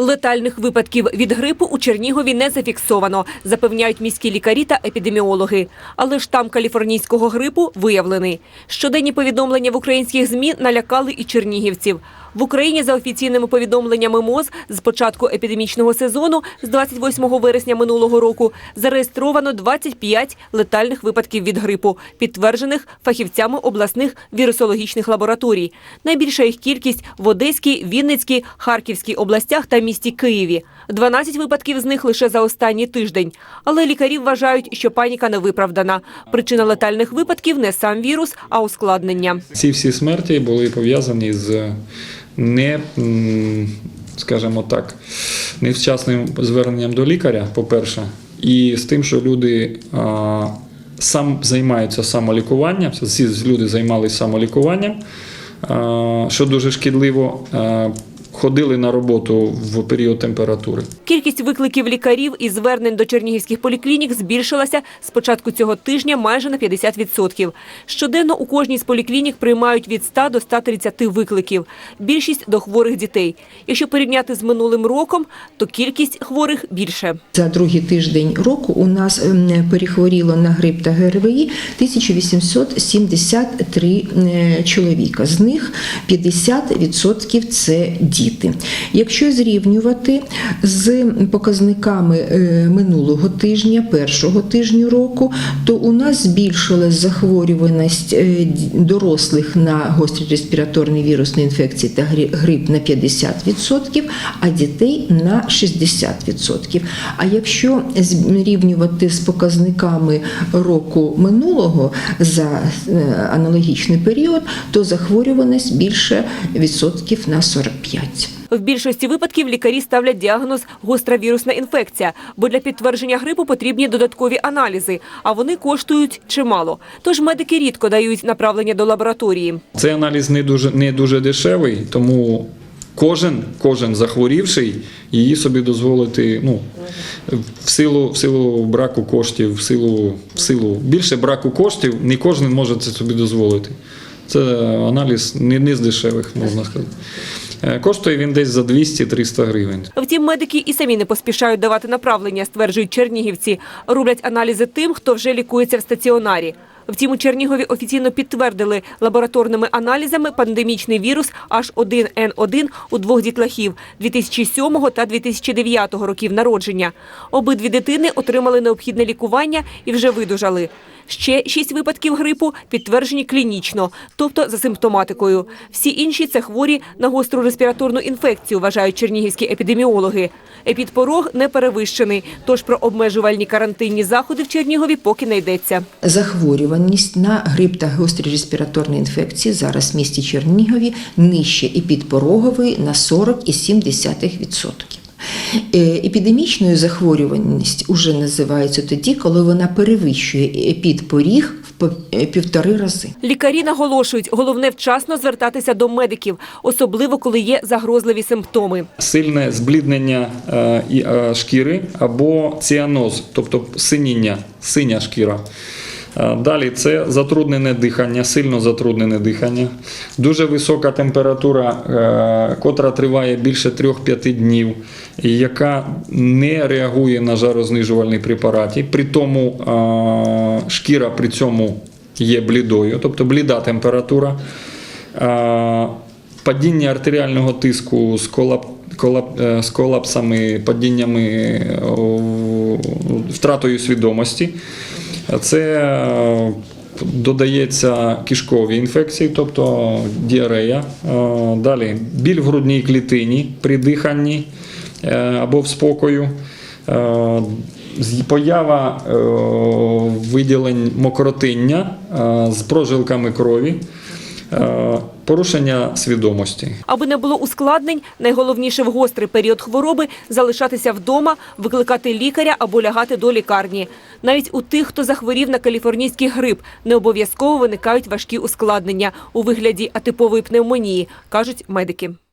Летальних випадків від грипу у Чернігові не зафіксовано, запевняють міські лікарі та епідеміологи. Але штам каліфорнійського грипу виявлений. Щоденні повідомлення в українських ЗМІ налякали і чернігівців. В Україні за офіційними повідомленнями МОЗ з початку епідемічного сезону з 28 вересня минулого року зареєстровано 25 летальних випадків від грипу, підтверджених фахівцями обласних вірусологічних лабораторій. Найбільша їх кількість в Одеській, Вінницькій, Харківській областях та місті Києві. 12 випадків з них лише за останній тиждень. Але лікарі вважають, що паніка не виправдана. Причина летальних випадків не сам вірус, а ускладнення. Ці всі смерті були пов'язані з не, скажімо так, невчасним зверненням до лікаря, по-перше, і з тим, що люди а, сам займаються самолікуванням, всі люди займалися самолікуванням, а, що дуже шкідливо, а, ходили на роботу в період температури. Кількість викликів лікарів і звернень до чернігівських поліклінік збільшилася з початку цього тижня майже на 50%. Щоденно у кожній з поліклінік приймають від 100 до 130 викликів. Більшість до хворих дітей. Якщо порівняти з минулим роком, то кількість хворих більше. За другий тиждень року у нас ем, перехворіло на грип та ГРВІ 1873 е, чоловіка. З них 50% – це діти. Якщо зрівнювати з показниками е, минулого тижня, першого тижню року, то у нас збільшилась захворюваність е, дорослих на гострі респіраторні вірусні інфекції та гри- грип на 50%, а дітей на 60%. А якщо зрівнювати з показниками року минулого за е, аналогічний період, то захворюваність більше відсотків на 45. В більшості випадків лікарі ставлять діагноз гостра вірусна інфекція, бо для підтвердження грипу потрібні додаткові аналізи, а вони коштують чимало. Тож медики рідко дають направлення до лабораторії. Цей аналіз не дуже, не дуже дешевий, тому кожен, кожен захворівший її собі дозволити ну, в, силу, в силу браку коштів, в силу, в силу більше браку коштів, не кожен може це собі дозволити. Це аналіз не, з дешевих, можна сказати. Е, Коштує він десь за 200-300 гривень. Втім, медики і самі не поспішають давати направлення, стверджують чернігівці. Роблять аналізи тим, хто вже лікується в стаціонарі. Втім, у Чернігові офіційно підтвердили лабораторними аналізами пандемічний вірус H1N1 у двох дітлахів 2007 та 2009 років народження. Обидві дитини отримали необхідне лікування і вже видужали. Ще шість випадків грипу підтверджені клінічно, тобто за симптоматикою. Всі інші це хворі на гостру респіраторну інфекцію, вважають чернігівські епідеміологи. Епідпорог не перевищений, тож про обмежувальні карантинні заходи в Чернігові поки не йдеться. Захворюваність на грип та гострі респіраторні інфекції зараз в місті Чернігові нижче і підпорогової на 40,7%. Е, Епідемічною захворюваність уже називається тоді, коли вона перевищує епідпоріг в е, півтори рази. Лікарі наголошують, головне вчасно звертатися до медиків, особливо коли є загрозливі симптоми. Сильне збліднення е, шкіри або ціаноз, тобто синіння, синя шкіра. Е, Далі це затруднене дихання, сильно затруднене дихання, дуже висока температура, е, котра триває більше 3-5 днів, яка не реагує на жарознижувальні препарати. При тому е, шкіра при цьому є блідою, тобто бліда температура. Падіння артеріального тиску з, колап, з колапсами, падіннями, втратою свідомості. Це е, додається кишкові інфекції, тобто діарея. Е, Далі біль в грудній клітині при диханні е, або в спокою. Поява виділень мокротиння з прожилками крові. Порушення свідомості. Аби не було ускладнень, найголовніше в гострий період хвороби залишатися вдома, викликати лікаря або лягати до лікарні. Навіть у тих, хто захворів на каліфорнійський грип, не обов'язково виникають важкі ускладнення у вигляді атипової пневмонії, кажуть медики.